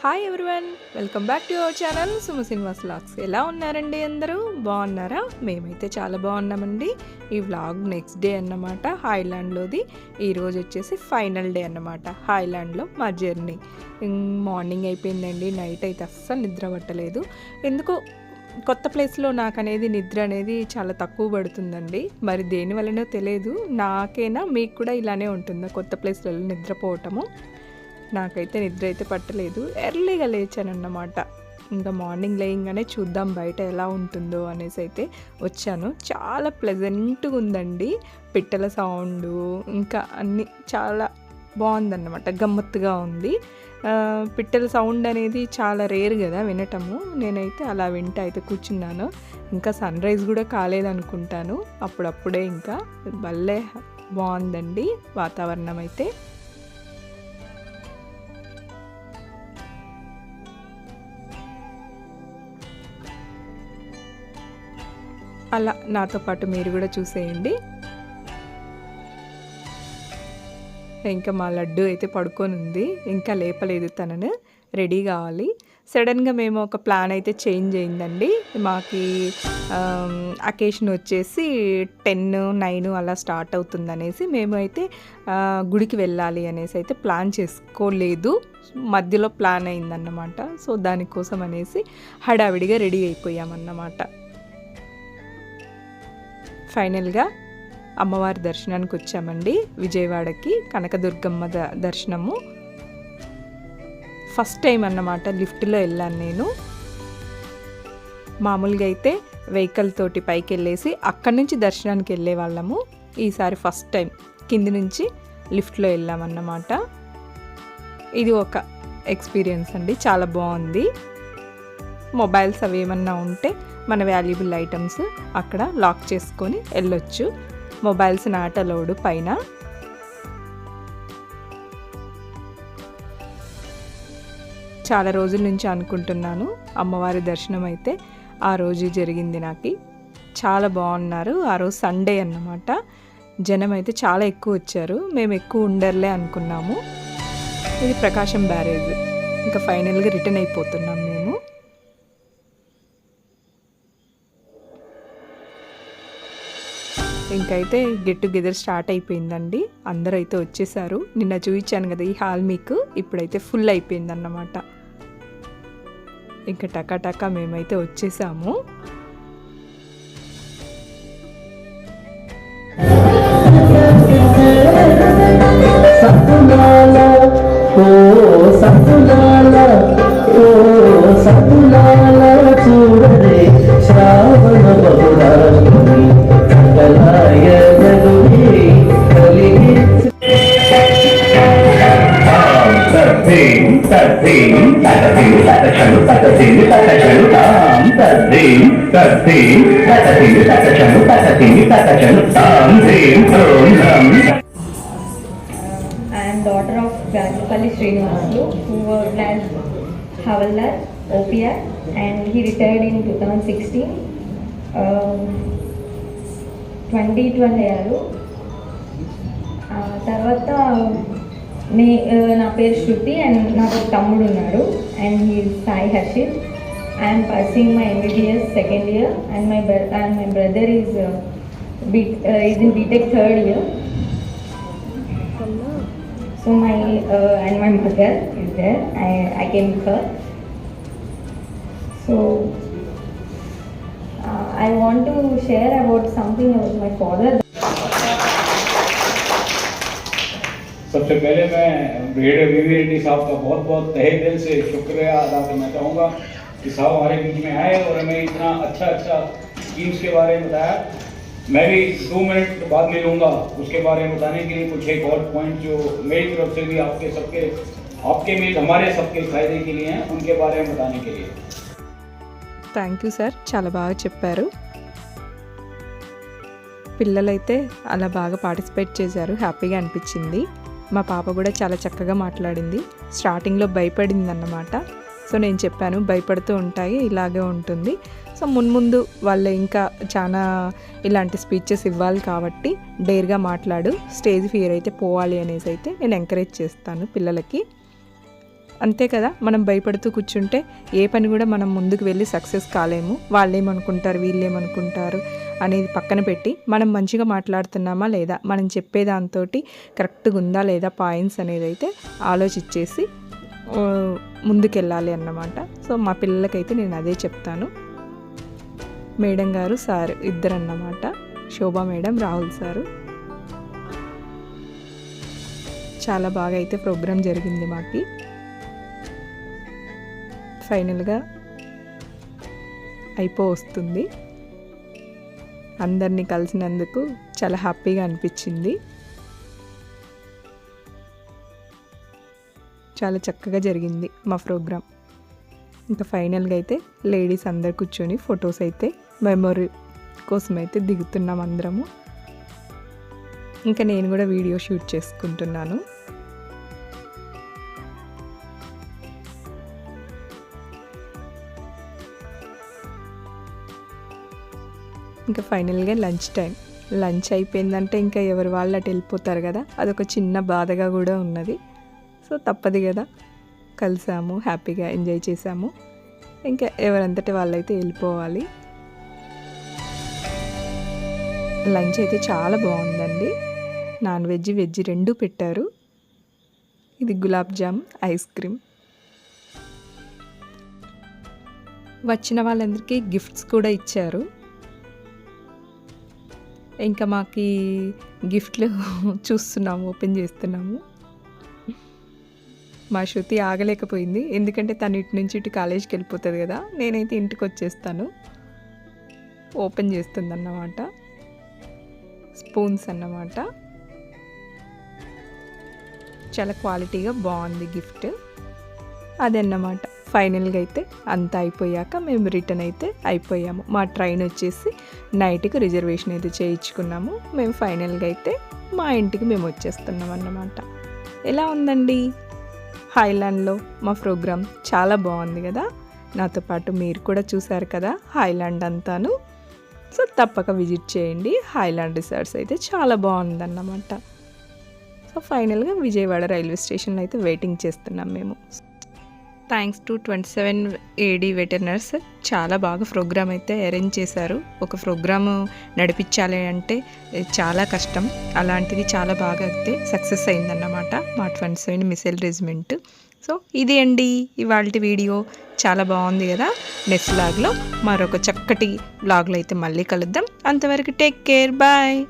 Hi everyone welcome back to our channel Suma cinemas vlogs ఎలా ఉన్నారండి అందరూ? బాగున్నారా? మేమైతే చాలా బాగున్నామండి. ఈ వ్లాగ్ నెక్స్ట్ డే అన్నమాట హాయ్లాండ్లోది ఈరోజు వచ్చేసి ఫైనల్ డే అన్నమాట హాయ్లాండ్లో మా జర్నీ మార్నింగ్ అయిపోయిందండి నైట్ అయితే అస్సలు నిద్ర పట్టలేదు. ఎందుకో కొత్త ప్లేస్లో నాకు అనేది నిద్ర అనేది చాలా తక్కువ పడుతుందండి. మరి దేనివల్లనో తెలియదు నాకైనా మీకు కూడా ఇలానే ఉంటుందా కొత్త ప్లేస్లలో నిద్రపోవటము? నాకైతే నిద్ర అయితే పట్టలేదు. ఎర్లీగా లేచానన్నమాట. ఇంకా మార్నింగ్ లేయంగానే చూద్దాం బయట ఎలా ఉంటుందో అనేసి అయితే వచ్చాను. చాలా ప్లెజెంట్గా ఉందండి. పిట్టల సౌండ్ ఇంకా అన్ని చాలా బాగుందన్నమాట. గమ్మత్తుగా ఉంది. పిట్టల సౌండ్ అనేది చాలా రేర్ కదా వినటము. నేనైతే అలా వింటా అయితే కూర్చున్నాను. ఇంకా సన్ రైజ్ కూడా కాలేదనుకుంటాను. అప్పుడప్పుడే ఇంకా భలే బాగుందండి వాతావరణం అయితే. అలా నాతో పాటు మీరు కూడా చూసేయండి. ఇంకా మా లడ్డు అయితే పడుకొని ఉంది ఇంకా లేపలేదు తనను. రెడీ కావాలి. సడన్గా మేము ఒక ప్లాన్ అయితే చేంజ్ అయిందండి. మాకి అకేషన్ వచ్చేసి టెన్ నైన్ అలా స్టార్ట్ అవుతుంది అనేసి మేము అయితే గుడికి వెళ్ళాలి అనేసి అయితే ప్లాన్ చేసుకోలేదు. మధ్యలో ప్లాన్ అయిందన్నమాట. సో దానికోసం అనేసి హడావిడిగా రెడీ అయిపోయామన్నమాట. ఫైనల్గా అమ్మవారి దర్శనానికి వచ్చామండి. విజయవాడకి కనకదుర్గమ్మ ద- దర్శనము. ఫస్ట్ టైం అన్నమాట లిఫ్ట్లో వెళ్ళాను నేను. మామూలుగా అయితే వెహికల్ తోటి పైకి వెళ్ళేసి అక్కడి నుంచి దర్శనానికి వెళ్ళే వాళ్ళము. ఈసారి ఫస్ట్ టైం కింది నుంచి లిఫ్ట్లో వెళ్ళామన్నమాట. ఇది ఒక ఎక్స్పీరియన్స్ అండి చాలా బాగుంది. మొబైల్స్ అవి ఏమన్నా ఉంటే మన వాల్యుబుల్ ఐటమ్స్ అక్కడ లాక్ చేసుకొని వెళ్ళొచ్చు. మొబైల్స్ నాట్ అలౌడ్ పైన. చాలా రోజుల నుంచి అనుకుంటున్నాను. అమ్మవారి దర్శనం అయితే ఆ రోజు జరిగింది నాకు. చాలా బాగున్నారు. ఆ రోజు సండే అన్నమాట. జనం అయితే చాలా ఎక్కువ వచ్చారు. మేము ఎక్కువ ఉండర్లే అనుకున్నాము. ఇది ప్రకాశం బ్యారేజ్. ఇంకా ఫైనల్గా రిటర్న్ అయిపోతున్నాం మేము. ఇంకైతే గెట్ టుగెదర్ స్టార్ట్ అయిపోయిందండి. అందరూ అయితే వచ్చేసారు. నిన్న చూపించాను కదా ఈ హాల్ మీకు. ఇప్పుడైతే ఫుల్ అయిపోయిందన్నమాట. ఇంకా టకాటకా మేమైతే వచ్చేసాము. ఓ సతులాల ఓ సతులాల తద్దీం తద్దీం తదదీం తదచను తదదీం తదచను తాం తద్దీం తద్దీం తదదీం తదచను తదదీం తదచను తాం దీం ఓం నం I am daughter of Gajapalli Srinivasulu, who worked as Havaldar, OPR, and he retired in 2016. Um, 2012 అయ్యారు ఆ తర్వాత నే నా పేరు శృతి అండ్ నాకు ఒక తమ్ముడు ఉన్నాడు. And he Sai Harshith. I'm pursuing my MBBS second year. And my and my brother is B is in BTech third year. So my and my mother is there. I I can came so I want to share about something about my father. सबसे पहले मैं radio बीवी रेड्डी साहब का बहुत बहुत तहे दिल से शुक्रिया अदा करना चाहूँगा कि साहब हमारे बीच में आए और हमें इतना अच्छा अच्छा स्कीम्स के बारे में बताया मैं भी दो मिनट बाद में लूँगा उसके बारे में बताने के लिए कुछ एक और पॉइंट जो मेरी तरफ से भी आपके सबके आपके में हमारे सबके फायदे के लिए हैं उनके बारे में बताने के लिए థ్యాంక్ యూ సార్ చాలా బాగా చెప్పారు పిల్లలైతే అలా బాగా పార్టిసిపేట్ చేశారు హ్యాపీగా అనిపించింది మా పాప కూడా చాలా చక్కగా మాట్లాడింది. స్టార్టింగ్లో భయపడింది అన్నమాట సో నేను చెప్పాను భయపడుతూ ఉంటాయి ఇలాగే ఉంటుంది. సో మున్ముందు వాళ్ళు ఇంకా చాలా ఇలాంటి స్పీచెస్ ఇవ్వాలి కాబట్టి డేర్గా మాట్లాడు స్టేజ్ ఫియర్ అయితే పోవాలి అనేసి అయితే నేను ఎంకరేజ్ చేస్తాను పిల్లలకి. అంతే కదా మనం భయపడుతూ కూర్చుంటే ఏ పని కూడా మనం ముందుకు వెళ్ళి సక్సెస్ కాలేము. వాళ్ళేమనుకుంటారు వీళ్ళేమనుకుంటారు అనేది పక్కన పెట్టి మనం మంచిగా మాట్లాడుతున్నామా లేదా మనం చెప్పేదాంతో కరెక్ట్గా ఉందా లేదా పాయింట్స్ అనేది అయితే ఆలోచించేసి ముందుకెళ్ళాలి అన్నమాట. సో మా పిల్లలకైతే నేను అదే చెప్తాను. మేడం గారు సార్ ఇద్దరు అన్నమాట శోభా మేడం రాహుల్ సారు. చాలా బాగా అయితే ప్రోగ్రామ్ జరిగింది మాకి. ఫైనల్గా అయిపో వస్తుంది. అందరినీ కలిసినందుకు చాలా హ్యాపీగా అనిపించింది. చాలా చక్కగా జరిగింది మా ప్రోగ్రామ్ ఇంకా ఫైనల్గా అయితే లేడీస్ అందరు కూర్చొని ఫొటోస్ అయితే మెమొరీ కోసం అయితే దిగుతున్నాం అందరము. ఇంకా నేను కూడా వీడియో షూట్ చేసుకుంటున్నాను. ఇంకా ఫైనల్గా లంచ్ టైం. లంచ్ అయిపోయిందంటే ఇంకా ఎవరి వాళ్ళు అటు వెళ్ళిపోతారు కదా అదొక చిన్న బాధగా కూడా ఉన్నది. సో తప్పదు కదా. కలిసాము హ్యాపీగా ఎంజాయ్ చేసాము. ఇంకా ఎవరంతటి వాళ్ళైతే వెళ్ళిపోవాలి. లంచ్ అయితే చాలా బాగుందండి. నాన్ వెజ్ వెజ్ రెండు పెట్టారు. ఇది గులాబ్ జామ్ ఐస్ క్రీమ్. వచ్చిన వాళ్ళందరికీ గిఫ్ట్స్ కూడా ఇచ్చారు. ఇంకా మాకు గిఫ్ట్లు చూస్తున్నాము ఓపెన్ చేస్తున్నాము. మా శృతి ఆగలేకపోయింది. ఎందుకంటే తను ఇటు నుంచి ఇటు కాలేజీకి వెళ్ళిపోతుంది కదా. నేనైతే ఇంటికి వచ్చేస్తాను. ఓపెన్ చేస్తుంది అన్నమాట స్పూన్స్ అన్నమాట. చాలా క్వాలిటీగా బాగుంది గిఫ్ట్. అదన్నమాట. ఫైనల్గా అయితే అంతా అయిపోయాక మేము రిటర్న్ అయితే అయిపోయాము. మా ట్రైన్ వచ్చేసి నైట్కి రిజర్వేషన్ అయితే చేయించుకున్నాము. మేము ఫైనల్గా అయితే మా ఇంటికి మేము వచ్చేస్తున్నాం అన్నమాట. ఎలా ఉందండి? హైలాండ్లో మా ప్రోగ్రామ్ చాలా బాగుంది కదా? నాతో పాటు మీరు కూడా చూశారు కదా హైలాండ్ అంతాను. సో తప్పక విజిట్ చేయండి. హైలాండ్ రిసార్ట్స్ అయితే చాలా బాగుందన్నమాట. సో ఫైనల్గా విజయవాడ రైల్వే స్టేషన్లో అయితే వెయిటింగ్ చేస్తున్నాం మేము. Thanks to twenty seven AD veterans చాలా బాగా ప్రోగ్రామ్ అయితే అరేంజ్ చేశారు. ఒక ప్రోగ్రామ్ నడిపించాలి అంటే చాలా కష్టం. అలాంటిది చాలా బాగా అయితే సక్సెస్ అయిందన్నమాట మా twenty seven missile regiment. So ఇది అండి ఇవాళ వీడియో. చాలా బాగుంది కదా? నెక్స్ట్ లాగ్లో మరొక చక్కటి బ్లాగ్లో అయితే మళ్ళీ కలుద్దాం. అంతవరకు టేక్ కేర్ బాయ్